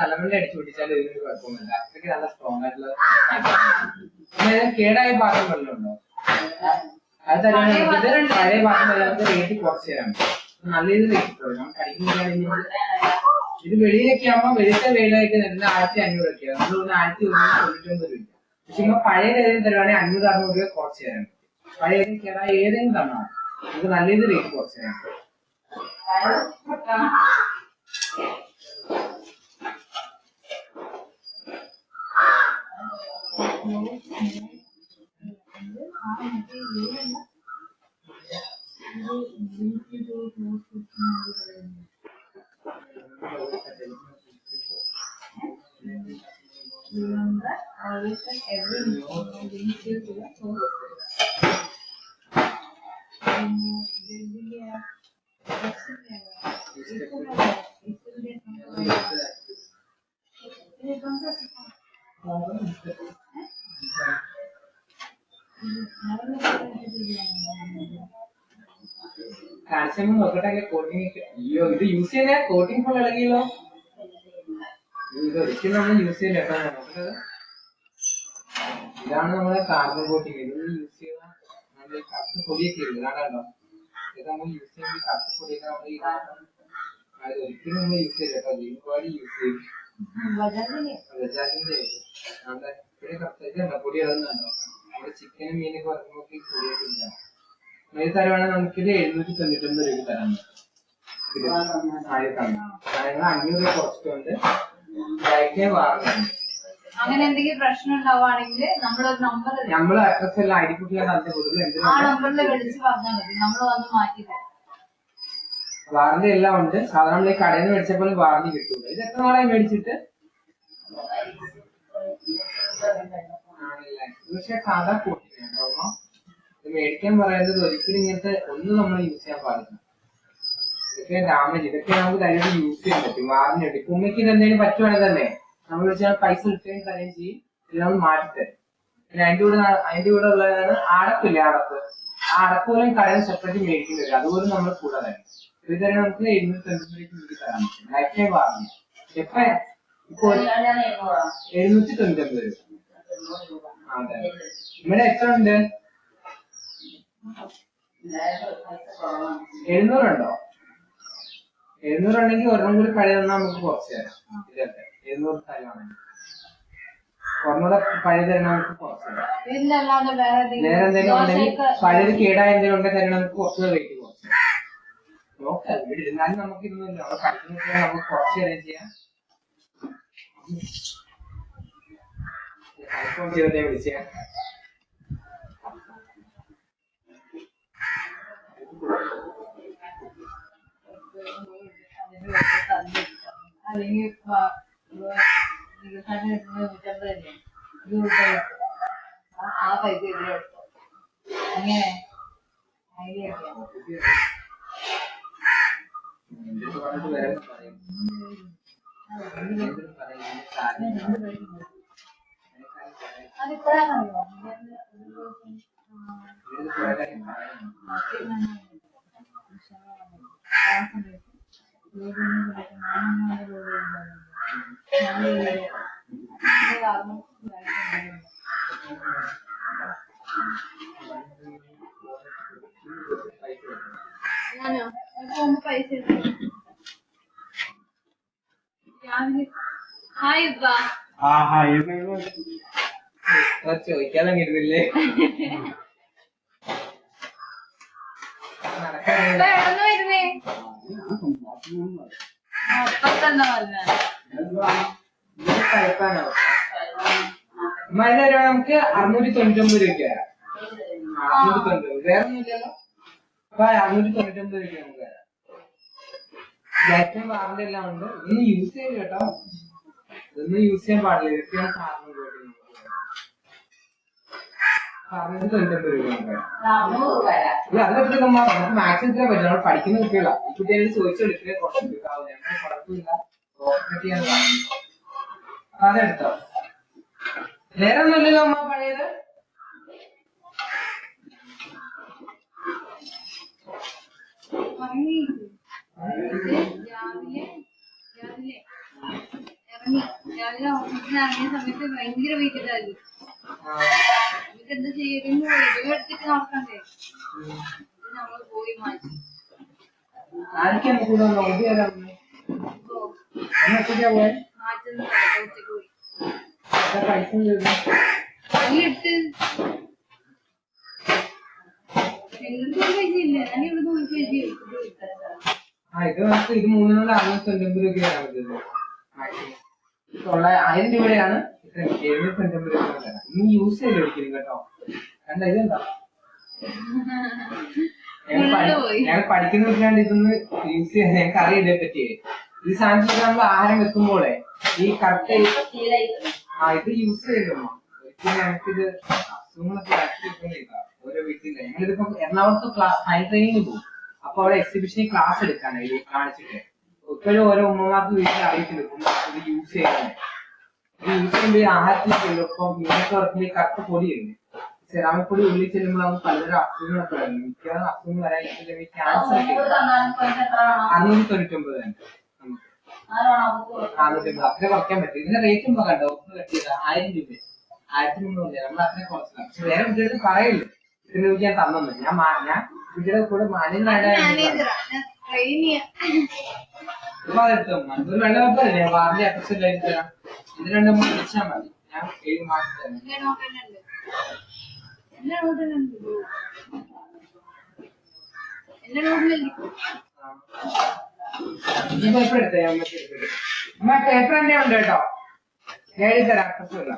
തലമുണ്ട അടിച്ചു പിടിച്ചാൽ ഇതിന് കുഴപ്പമൊന്നുമില്ല. അത്രയ്ക്ക് നല്ല സ്ട്രോങ് ആയിട്ടുള്ള കേടായ പാത്രം വല്ലതുണ്ടോ അത് തരാൻ പഴയ പാത്രം നമുക്ക് റേറ്റ് കുറച്ച് തരാൻ നല്ല രീതിയിൽ റേറ്റ് കൊടുക്കണം കടിക്കുകയാണെങ്കിൽ ഇത് വെളിയിലൊക്കെ ആകുമ്പോൾ വെളുത്ത വെയിലായിട്ട് വരുന്നത് ആയിരത്തി അഞ്ഞൂറ് ഒക്കെ ഒന്ന് ആയിരത്തി ഒരുന്നൂറ് തൊണ്ണൂറ്റൊമ്പത് രൂപ. പക്ഷെ പഴയ രീതിയിൽ തരുവാണെങ്കിൽ അഞ്ഞൂറ് അറുന്നൂറ് രൂപ കുറച്ച് തരാൻ പറ്റും പഴയ ഏതെങ്കിലും കേടായ ഏതെങ്കിലും തന്നാൽ നമുക്ക് നല്ല രീതിയിൽ റേറ്റ് കുറച്ച് തരാൻ പറ്റും Remember, always and every mistake brings you to the whole Then we have Thank you. Calcium നോക്കട്ടെ കോട്ടിങ് അയ്യോ ഇത് യൂസ് ചെയ്യുന്ന കോട്ടിങ് ഫുൾ ഇളകിയല്ലോ? ഇത് ഒരിക്കലും നമ്മൾ യൂസ് ചെയ്യില്ല കേട്ടോ. നോക്കട്ടത് ഇതാണ് നമ്മളെ കാർബൺ കോട്ടിങ് ഇത് യൂസ് ചെയ്യുന്ന നമ്മൾ ഈ കറുത്ത പൊടിയൊക്കെ ഇല്ല? ഇതാണല്ലോ ഇത് നമ്മൾ യൂസ് ചെയ്യുന്ന ഈ കറുത്ത പൊടിയൊക്കെ നമ്മൾ ഈ അത് ഒരിക്കലും നമ്മൾ യൂസ് ചെയ്യില്ല കേട്ടോ. ജീവനോട് യൂസ് ചെയ്യും. ബജാജിന് ബജാജിന്റെ നമ്മുടെ ഇവിടെ കറുത്ത പൊടി ഇടുന്നുണ്ടോ നമ്മുടെ ചിക്കനും മീനൊക്കെ വറുക്കുമ്പോൾ ഈ പൊടിയൊക്കെ ഇല്ല? ഇത് തരുവാണെങ്കിൽ ഇത് എഴുന്നൂറ്റി തൊണ്ണൂറ്റൊമ്പത് രൂപ തരാൻ പറ്റും. അഞ്ഞൂറ് രൂപ ഉണ്ട്. ഡയറ്റിനെ വാറുന്നുണ്ട് അങ്ങനെ എന്തെങ്കിലും പ്രശ്നം ഉണ്ടാവുകയാണെങ്കിൽ നമ്മളൊരു നമ്പർ നമ്മൾ അഡ്രസ് എല്ലാം കുട്ടികളെ തന്നിട്ട് കൊടുക്കും ആ നമ്പറിൽ വിളിച്ച് പറഞ്ഞാൽ മതി. നമ്മൾ വന്ന് മാറ്റി തരാം. വാറന്റി എല്ലാം ഉണ്ട്. സാധാരണ നമ്മൾ ഈ കടയിൽ നിന്ന് മേടിച്ചപ്പോൾ വാറന്റി കിട്ടും. ഇത് എത്ര നാളായി മേടിച്ചിട്ട്? പക്ഷെ സാധാ കൂട്ടിനാണ്. ഇത് മേടിക്കാൻ പറയുന്നത് ഒരിക്കലും ഇങ്ങനത്തെ ഒന്നും നമ്മൾ യൂസ് ചെയ്യാൻ പാടില്ല. ഇതൊക്കെ ഡാമേജ് ഇതൊക്കെ നമുക്ക് ധൈര്യമായിട്ട് യൂസ് ചെയ്യാൻ പറ്റും. വാറിന് ഇപ്പൊ ഉമ്മയ്ക്ക് ഇത് എന്തെങ്കിലും പറ്റുവാണെങ്കിൽ തന്നെ നമ്മൾ വെച്ചാൽ പൈസ റിട്ടേൺ തരുകയും ചെയ്യും. നമ്മൾ മാറ്റിത്തരും. പിന്നെ അതിന്റെ കൂടെ അതിന്റെ കൂടെ ഉള്ളതാണ് അടപ്പില്ല അടപ്പ്? ആ അടപ്പ് പോലും കടയിൽ സെപ്പറേറ്റ് മേടിക്കേണ്ടി വരും. അതുപോലും നമ്മൾ തരും ഇത് തന്നെ നമുക്ക് എഴുന്നൂറ്റി തൊണ്ണൂറ്റി നമുക്ക് തരാൻ പറ്റും. ലൈഫ് ടൈം വാറന്റി എപ്പ ഇപ്പൊ എഴുന്നൂറ്റി തൊണ്ണൂറ്റി ഒമ്പത് രൂപ. അതെ. ഇവിടെ എത്ര ഉണ്ട്? എഴുന്നൂറുണ്ടോ? എഴുന്നൂറുണ്ടെങ്കിൽ ഒരെണ്ണം കൂടി പഴയ തന്നാൽ നമുക്ക് കുറച്ച് തരാം. ഇതൊക്കെ എഴുന്നൂറ് തരുവാണെങ്കിൽ ഒരെണ്ണൂടെ പഴയ തരണം നമുക്ക് കുറച്ച് തരാം. വേറെ എന്തെങ്കിലും ഉണ്ടെങ്കിൽ പഴയത് കേടായ എന്തെങ്കിലും ഉണ്ടെങ്കിൽ തന്നെ നമുക്ക് കുറച്ച് റേറ്റ് കുറച്ച്. നോക്കാം ഇവിടെ ഇരുന്നാലും നമുക്ക് നമ്മൾ പഠിക്കുന്ന നമുക്ക് കുറച്ച് തരാൻ ചെയ്യാം. ഐഫോൺ ചെയ്തേ വിളിച്ചേ. അല്ലെങ്കിൽ വികസനം നൂറ്റമ്പത് തന്നെ ആ- ആ പൈസ ഇതിലെടുത്തു അങ്ങനെ ഐഡിയ എന്തിട്ട് പറഞ്ഞിട്ട് ഞാനോ പോകുമ്പോ പൈസ ഹായ് ഉപ്പ ചോദിക്കാതെ ഇരുന്നില്ലേ നടക്കാൻ വരുന്നേ അപ്പത്തന്നെ പറഞ്ഞ ഇത് മഴ തരുവാ നമുക്ക് അറുന്നൂറ്റി തൊണ്ണൂറ്റൊമ്പത് രൂപയ്ക്ക് തരാം വേറെ അപ്പൊ അറുന്നൂറ്റി തൊണ്ണൂറ്റൊമ്പത് രൂപയ്ക്ക് നമുക്ക് തരാം ലൈഫിനും വാറന്റി യൂസ് കേട്ടോ ഇതൊന്നും യൂസ് ചെയ്യാൻ പാടില്ല ഇതൊക്കെയാണ് സാറിന് അറുന്നൂറ്റി തൊണ്ണൂറ്റൊമ്പത് രൂപ ഇത്രേ പറ്റും നമ്മൾ പഠിക്കുന്ന കുട്ടികളാണ് കുട്ടികളോട് ചോദിച്ചു ഞങ്ങൾ കുഴപ്പമില്ല അതെടുത്തോ വേറെ ഒന്നുമില്ലല്ലോ അമ്മ പഴയത് രാവിലെ ഭയങ്കര. എന്നിട്ട് നമ്മൾ പോയി മാറ്റി പോയി. എത്ര പൈസ ആ ഇത് നമുക്ക് ഇത് മൂന്നിനോട് അറുപത് ആയിരം രൂപയാണ്. തരാം. നീ യൂസ് ചെയ്ത് ഒരിക്കലും കേട്ടോ? കണ്ട ഇതെന്താ? ഞങ്ങൾ പഠിക്കുന്ന കുട്ടിയാണ് ഇതൊന്ന് യൂസ് ചെയ്യാൻ. ഞങ്ങൾക്ക് അറിയില്ല ഇതിനെ പറ്റി ഈ സാധനം നമ്മൾ ആഹാരം വെക്കുമ്പോഴേ ഈ കറക്റ്റ് ആ ഇത് യൂസ് ചെയ്തോ ഒരിക്കലും ഞങ്ങൾക്കിത് അസുഖങ്ങളൊക്കെ ആക്കിയിട്ടില്ല ഓരോ വീട്ടിൽ ഞങ്ങളിതിപ്പോ എറണാകുളത്ത് ഹൈ ട്രെയിനിങ് പോകും. അപ്പൊ അവിടെ എക്സിബിഷനിൽ ക്ലാസ് എടുക്കാണ് ഇത് കാണിച്ചിട്ട്. ഇപ്പോഴും ഓരോ ഉമ്മമാർക്ക് വീട്ടിൽ അറിയത്തില്ല ഇപ്പം ഇത് യൂസ് ചെയ്യാൻ ഇത് യൂസ് ചെയ്യുമ്പോൾ ഈ ആഹാരത്തിൽ ചെല്ലും ഇപ്പൊ ഈ കറുത്ത പൊടിയുണ്ട് സെറാമിക് പൊടി ഉള്ളിൽ ചെല്ലുമ്പോൾ നമുക്ക് പലതരം അസുഖങ്ങളൊക്കെ വരുന്നു മിക്കവാറും അസുഖങ്ങൾ വരാൻ ക്യാൻസർ തൊണ്ണൂറ്റി ഒമ്പത് തന്നെ. അത്ര കുറയ്ക്കാൻ പറ്റും. ഇതിന്റെ റേറ്റ് ഒന്നും കണ്ടോ ഒന്ന് കെട്ടിയത് ആയിരം രൂപ ആയിരത്തി മുന്നൂറ് നമ്മൾ അത്ര കുറച്ചില്ല പക്ഷെ വേറെ കുട്ടികൾക്ക് പറയില്ല? ഇത്ര രൂപ ഞാൻ തന്നു ഞാൻ ഞാൻ കുട്ടിയുടെ കൂടെ ചെയ്യാം എടുത്തു. ഒരു വെള്ളവെപ്പല്ലേ വാറിന്റെ അഡ്രസ് എഴുതി തരാം. ഇത് രണ്ടും വിളിച്ചാൽ മതി. ഞാൻ ഏഴ് മാസം തരാം. എന്റെ നോട്ടിലുണ്ട് ഈ പേപ്പർ എടുത്തേ എടുത്തത് അമ്മ തന്നെ ഉണ്ട് കേട്ടോ. എഴുതി തരാം അഡ്രസ് ഇല്ല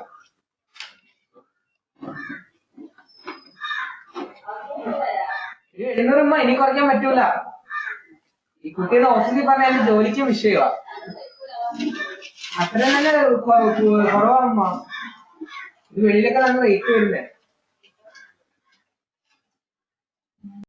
ഇനി കുറയ്ക്കാൻ പറ്റൂല. ഈ കുട്ടിയുടെ ഓഫീസിൽ പറഞ്ഞാൽ ജോലിക്ക് വിഷയമാ അത്രയും തന്നെ കുറവാമ്മ ഇത് വെളിയിലൊക്കെ നമ്മൾ റേറ്റ് വരുന്നേ.